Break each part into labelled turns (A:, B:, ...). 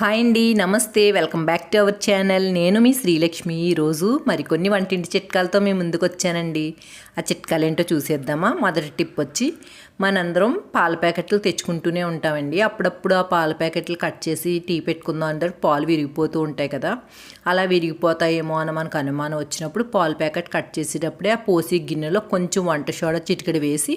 A: Hi అండి నమస్తే welcome back to our channel. నేను మీ శ్రీలక్ష్మి. ఈరోజు మరికొన్ని వంటింటి చిట్కాలతో మేము ముందుకు వచ్చానండి. ఆ చిట్కాలు ఏంటో చూసేద్దామా? మొదటి టిప్ వచ్చి మనందరం పాల ప్యాకెట్లు తెచ్చుకుంటూనే ఉంటామండి. అప్పుడప్పుడు ఆ పాల ప్యాకెట్లు కట్ చేసి టీ పెట్టుకుందాం అంటే పాలు విరిగిపోతూ ఉంటాయి కదా. అలా విరిగిపోతాయేమో అని మనకు అనుమానం వచ్చినప్పుడు పాల ప్యాకెట్ కట్ చేసేటప్పుడే ఆ పోసి గిన్నెలో కొంచెం వంట సోడా చిటికెడు వేసి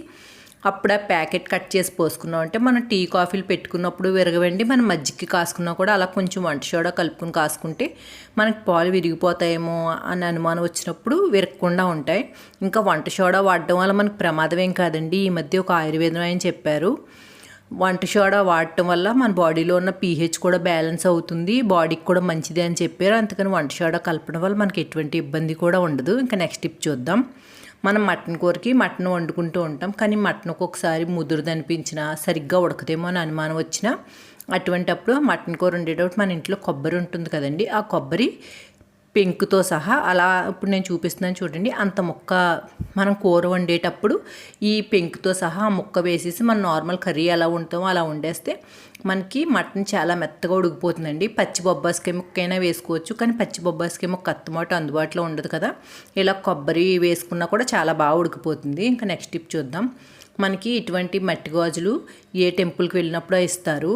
A: అప్పుడు ఆ ప్యాకెట్ కట్ చేసి పోసుకున్నాం. అంటే మనం టీ కాఫీలు పెట్టుకున్నప్పుడు విరగవండి మనం మజ్జిగకి కాసుకున్నా కూడా అలా కొంచెం వంట సోడా కలుపుకుని కాసుకుంటే మనకి పాలు విరిగిపోతాయేమో అని అనుమానం వచ్చినప్పుడు విరగకుండా ఉంటాయి. ఇంకా వంట సోడా వాడడం వల్ల మనకు ప్రమాదం ఏం కాదండి. ఈ మధ్య ఒక ఆయుర్వేదం అని చెప్పారు. వంట సోడా వాడటం వల్ల మన బాడీలో ఉన్న పీహెచ్ కూడా బ్యాలెన్స్ అవుతుంది. బాడీకి కూడా మంచిది అని చెప్పారు. అందుకని వంట సోడా కలపడం వల్ల మనకి ఎటువంటి ఇబ్బంది కూడా ఉండదు. ఇంకా నెక్స్ట్ టిప్ చూద్దాం. మనం మటన్ కూరకి మటన్ వండుకుంటూ ఉంటాం కానీ మటన్ ఒక్కొక్కసారి ముదురుది అనిపించినా సరిగ్గా ఉడకదేమో అని అనుమానం వచ్చినా అటువంటప్పుడు మటన్ కూర వండేటప్పుడు మన ఇంట్లో కొబ్బరి ఉంటుంది కదండి ఆ కొబ్బరి పెంకుతో సహా అలా ఇప్పుడు నేను చూపిస్తున్నాను చూడండి. అంత ముక్క మనం కూర వండేటప్పుడు ఈ పెంకుతో సహా ఆ ముక్క వేసేసి మనం నార్మల్ కర్రీ ఎలా ఉంటామో అలా వండేస్తే మనకి మటన్ చాలా మెత్తగా ఉడికిపోతుందండి. పచ్చి బొబ్బాస్కాయ ముక్కైనా వేసుకోవచ్చు. కానీ పచ్చి బొబ్బాస్కాయ ముక్క అత్తమాట అందుబాటులో ఉండదు కదా. ఇలా కొబ్బరి వేసుకున్నా కూడా చాలా బాగా ఉడికిపోతుంది. ఇంకా నెక్స్ట్ టిప్ చూద్దాం. మనకి ఇటువంటి మట్టి గాజులు ఏ టెంపుల్కి వెళ్ళినప్పుడు ఇస్తారు.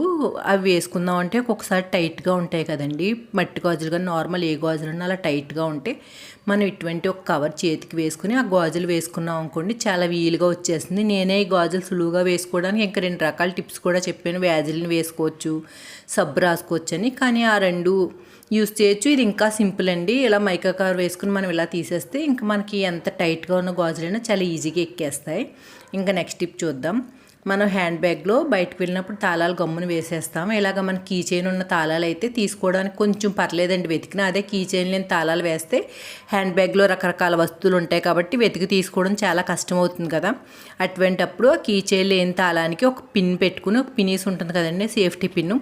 A: అవి వేసుకుందాం అంటే ఒక్కొక్కసారి టైట్గా ఉంటాయి కదండి. మట్టి గాజులు కానీ నార్మల్ ఏ గాజులు అలా టైట్గా ఉంటే మనం ఇటువంటి ఒక కవర్ చేతికి వేసుకుని ఆ గాజులు వేసుకున్నాం అనుకోండి చాలా వీలుగా వచ్చేస్తుంది. నేనే ఈ గాజులు సులువుగా వేసుకోవడానికి ఇంకా రెండు రకాల టిప్స్ కూడా చెప్పాను. వ్యాజిల్ని వేసుకోవచ్చు సబ్బు రాసుకోవచ్చు అని కానీ ఆ రెండు యూస్ చేయొచ్చు. ఇది ఇంకా సింపుల్ అండి. ఇలా మైకా కవర్ వేసుకుని మనం ఇలా తీసేస్తే ఇంకా మనకి ఎంత టైట్గా ఉన్న గాజులైనా చాలా ఈజీగా ఎక్కేస్తాయి. ఇంకా నెక్స్ట్ టిప్ చూద్దాం. మనం హ్యాండ్ బ్యాగ్లో బయటకు వెళ్ళినప్పుడు తాళాలు గమ్మును వేసేస్తాం. ఇలాగ మన కీ చైన్ ఉన్న తాళాలు అయితే తీసుకోవడానికి కొంచెం పర్లేదండి వెతికిన. అదే కీ చైన్ లేని తాళాలు వేస్తే హ్యాండ్ బ్యాగ్లో రకరకాల వస్తువులు ఉంటాయి కాబట్టి వెతికి తీసుకోవడం చాలా కష్టం అవుతుంది కదా. అటువంటప్పుడు ఆ కీ చైన్ లేని తాళానికి ఒక పిన్ పెట్టుకుని ఒక పినీస్ ఉంటుంది కదండి సేఫ్టీ పిన్.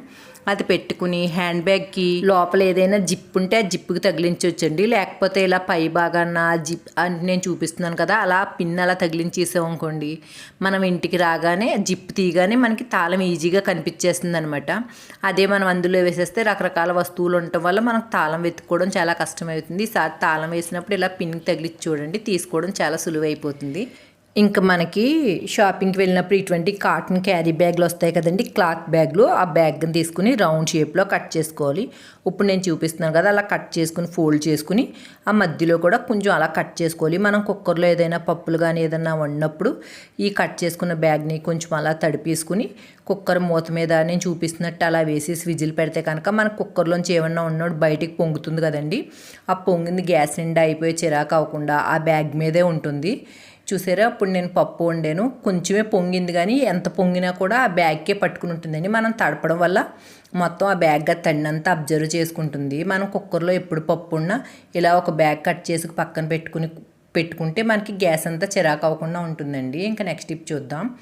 A: అది పెట్టుకుని హ్యాండ్ బ్యాగ్కి లోపల ఏదైనా జిప్ ఉంటే ఆ జిప్కి తగిలించవచ్చండి లేకపోతే ఇలా పై భాగాన్న జిప్ అని నేను చూపిస్తున్నాను కదా అలా పిన్ అలా తగిలించేసామనుకోండి మనం ఇంటికి రాగానే జిప్ తీయగానే మనకి తాళం ఈజీగా కనిపించేస్తుంది అనమాట అదే మనం అందులో వేసేస్తే రకరకాల వస్తువులు ఉండటం వల్ల మనకు తాళం వెతుక్కోవడం చాలా కష్టమవుతుంది. ఈసారి తాళం వేసినప్పుడు ఇలా పిన్కి తగిలించి చూడండి తీసుకోవడం చాలా సులువైపోతుంది. ఇంకా మనకి షాపింగ్కి వెళ్ళినప్పుడు ఇటువంటి కాటన్ క్యారీ బ్యాగ్లు వస్తాయి కదండి క్లాత్ బ్యాగ్లు. ఆ బ్యాగ్ని తీసుకుని రౌండ్ షేప్లో కట్ చేసుకోవాలి. ఇప్పుడు నేను చూపిస్తున్నాను కదా అలా కట్ చేసుకుని ఫోల్డ్ చేసుకుని ఆ మధ్యలో కూడా కొంచెం అలా కట్ చేసుకోవాలి. మనం కుక్కర్లో ఏదైనా పప్పులు కానీ ఏదైనా వండినప్పుడు ఈ కట్ చేసుకున్న బ్యాగ్ని కొంచెం అలా తడిపేసుకుని కుక్కర్ మూత మీద నేను చూపిస్తున్నట్టు అలా వేసి విజిల్ పెడితే కనుక మన కుక్కర్లోంచి ఏమన్నా ఉన్నప్పుడు బయటికి పొంగుతుంది కదండి. ఆ పొంగింది గ్యాస్ నిండా అయిపోయి చిరాకు అవ్వకుండా ఆ బ్యాగ్ మీదే ఉంటుంది. చూసారా? అప్పుడు నేను పప్పు వండాను. కొంచెమే పొంగింది కానీ ఎంత పొంగినా కూడా ఆ బ్యాగ్కే పట్టుకుని ఉంటుందండి. మనం తడపడం వల్ల మొత్తం ఆ బ్యాగ్ తడినంతా అబ్జర్వ్ చేసుకుంటుంది. మనం కుక్కర్లో ఎప్పుడు పప్పు ఉన్నా ఇలా ఒక బ్యాగ్ కట్ చేసి పక్కన పెట్టుకుని పెట్టుకుంటే మనకి గ్యాస్ అంతా చిరాకు అవ్వకుండా ఉంటుందండి. ఇంకా నెక్స్ట్ టిప్ చూద్దాం.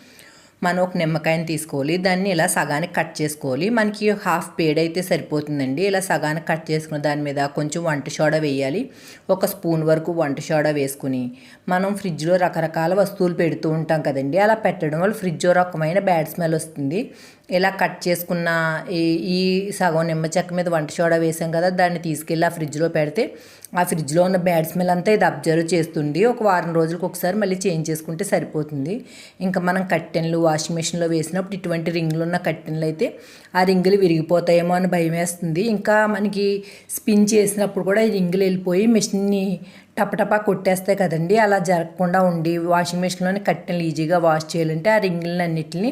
A: మనం ఒక నిమ్మకాయని తీసుకోవాలి. దాన్ని ఇలా సగానికి కట్ చేసుకోవాలి. మనకి హాఫ్ పేడ్ అయితే సరిపోతుందండి. ఇలా సగానికి కట్ చేసుకున్న దాని మీద కొంచెం వంట సోడా వేయాలి. ఒక స్పూన్ వరకు వంట సోడా వేసుకుని మనం ఫ్రిడ్జ్లో రకరకాల వస్తువులు పెడుతూ ఉంటాం కదండి. అలా పెట్టడం వల్ల ఫ్రిడ్జ్ రకమైన బ్యాడ్ స్మెల్ వస్తుంది. ఇలా కట్ చేసుకున్న ఈ ఈ సగం నిమ్మ చెక్క మీద వంట సోడా వేసాం కదా దాన్ని తీసుకెళ్ళి ఆ ఫ్రిడ్జ్లో పెడితే ఆ ఫ్రిడ్జ్లో ఉన్న బ్యాడ్ స్మెల్ అంతా ఇది అబ్జర్వ్ చేస్తుంది. ఒక వారం రోజులకు ఒకసారి మళ్ళీ చేంజ్ చేసుకుంటే సరిపోతుంది. ఇంకా మనం కట్టెన్లు వాషింగ్ మిషన్లో వేసినప్పుడు ఇటువంటి రింగులు ఉన్న కట్టెన్లు అయితే ఆ రింగులు విరిగిపోతాయేమో అని భయం వేస్తుంది. ఇంకా మనకి స్పిన్ చేసినప్పుడు కూడా ఈ రింగులు వెళ్ళిపోయి మిషన్ని టపటపా కొట్టేస్తాయి కదండి. అలా జరగకుండా ఉండి వాషింగ్ మెషిన్లోనే కట్టెలు ఈజీగా వాష్ చేయాలంటే ఆ రింగులను అన్నిటిని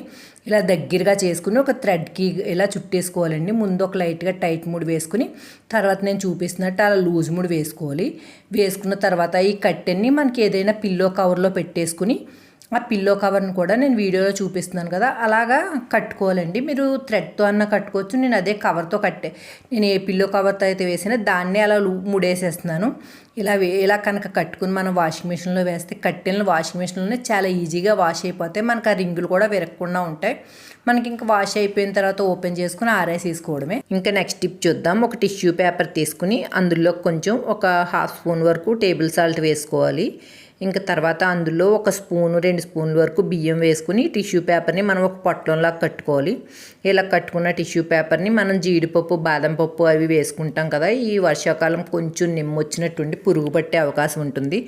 A: ఇలా దగ్గరగా చేసుకుని ఒక థ్రెడ్కి ఇలా చుట్టేసుకోవాలండి. ముందు ఒక లైట్గా టైట్ ముడి వేసుకుని తర్వాత నేను చూపిస్తున్నట్టు అలా లూజ్ ముడి వేసుకోవాలి. వేసుకున్న తర్వాత ఈ కట్టెన్ని మనకి ఏదైనా పిల్లో కవర్లో పెట్టేసుకుని ఆ పిల్లో కవర్ని కూడా నేను వీడియోలో చూపిస్తున్నాను కదా అలాగా కట్టుకోవాలండి. మీరు థ్రెడ్తో అన్న కట్టుకోవచ్చు నేను అదే కవర్తో కట్టే. నేను ఏ పిల్లో కవర్తో అయితే వేసినా దాన్నే అలా ముడేసేస్తున్నాను. ఇలా ఇలా కనుక కట్టుకుని మనం వాషింగ్ మిషన్లో వేస్తే కట్టెలను వాషింగ్ మిషన్లోనే చాలా ఈజీగా వాష్ అయిపోతాయి. మనకు ఆ రింగులు కూడా విరగకుండా ఉంటాయి. మనకి ఇంకా వాష్ అయిపోయిన తర్వాత ఓపెన్ చేసుకుని ఆరేసేసుకోవడమే ఇంకా నెక్స్ట్ టిప్ చూద్దాం. ఒక టిష్యూ పేపర్ తీసుకుని అందులో కొంచెం ఒక హాఫ్ స్పూన్ వరకు టేబుల్ సాల్ట్ వేసుకోవాలి. ఇంకా తర్వాత అందులో ఒక స్పూను రెండు స్పూన్ల వరకు బియ్యం వేసుకుని టిష్యూ పేపర్ని మనం ఒక పొట్లంలా కట్టుకోవాలి. ఇలా కట్టుకున్న టిష్యూ పేపర్ని మనం జీడిపప్పు బాదం పప్పు అవి వేసుకుంటాం కదా ఈ వర్షాకాలం కొంచెం నిమ్మ వచ్చినట్టుండి పురుగు పట్టే అవకాశం ఉంటుంది.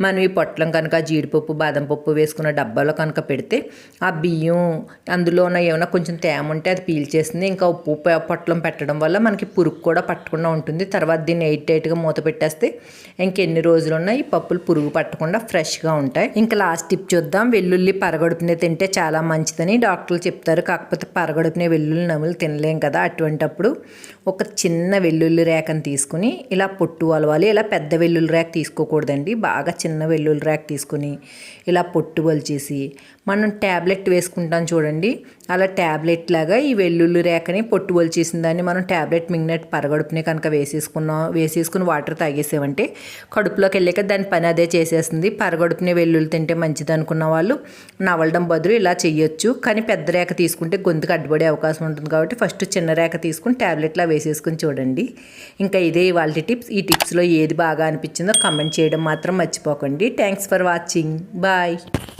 A: మనం ఈ పొట్లం కనుక జీడిపప్పు బాదం పప్పు వేసుకున్న డబ్బాలో కనుక పెడితే ఆ బియ్యం అందులో ఉన్న ఏమైనా కొంచెం తేమ ఉంటే అది పీల్చేస్తుంది. ఇంకా ఉప్పు పొట్లం పెట్టడం వల్ల మనకి పురుగు కూడా పట్టకుండా ఉంటుంది. తర్వాత దీన్ని ఎయిట్ టైట్గా మూత పెట్టేస్తే ఇంకెన్ని రోజులున్నా ఈ పప్పులు పురుగు పట్టకుండా ఫ్రెష్గా ఉంటాయి. ఇంకా లాస్ట్ టిప్ చూద్దాం. వెల్లుల్లి పరగడుపునే తింటే చాలా మంచిదని డాక్టర్లు చెప్తారు. కాకపోతే పరగడుపునే వెల్లుల్లి నములు తినలేం కదా అటువంటప్పుడు ఒక చిన్న వెల్లుల్లి రేఖను తీసుకుని ఇలా పొట్టు అలవాలి ఇలా పెద్ద వెల్లుల్లి రేఖ తీసుకోకూడదండి. బాగా చిన్న వెల్లుల్లి రేఖ తీసుకుని ఇలా పొట్టు వలిచేసి మనం ట్యాబ్లెట్ వేసుకుంటాం చూడండి. అలా ట్యాబ్లెట్ లాగా ఈ వెల్లుల్లి రేఖని పొట్టు వలిచేసిన దాన్ని మనం ట్యాబ్లెట్ మింగినట్టు పరగడుపునే కనుక వేసేసుకున్నాం. వేసేసుకుని వాటర్ తాగేసామంటే కడుపులోకి వెళ్ళాక దాని పని అదే చేసేస్తుంది. పరగడుపునే వెల్లుల్లి తింటే మంచిది అనుకున్న వాళ్ళు నవలడం బదులు ఇలా చేయొచ్చు కానీ పెద్ద రేఖ తీసుకుంటే గొంతుకు అడ్డుపడే అవకాశం ఉంటుంది కాబట్టి ఫస్ట్ చిన్న రేఖ తీసుకుని ట్యాబ్లెట్లా వేసేసుకుని చూడండి. ఇంకా ఇదే ఇవాళ టిప్స్. ఈ టిప్స్లో ఏది బాగా అనిపించిందో కమెంట్ చేయడం మాత్రం మర్చిపోకండి. Thanks for watching. బాయ్.